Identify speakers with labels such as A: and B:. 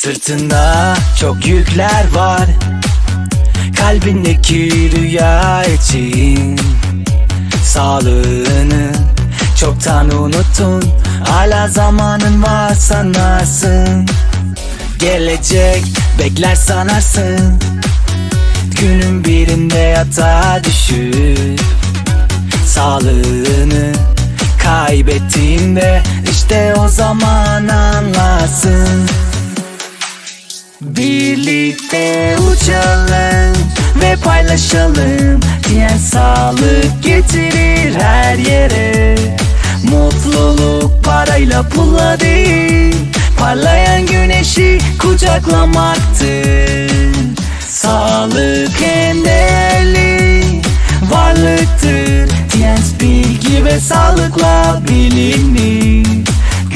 A: Sırtında çok yükler var. Kalbindeki rüya için Sağlığını çoktan unuttun. Hala zamanın var sanarsın. Gelecek bekler sanarsın. Günün birinde yatağa düşüp Sağlığını kaybettiğinde işte o zaman anlarsın Birlikte uçalım ve paylaşalım. Diyen sağlık getirir her yere. Mutluluk parayla pulla değil Parlayan güneşi kucaklamaktır. Sağlık en değerli varlıktır. Diyens bilgi ve sağlıkla bilinir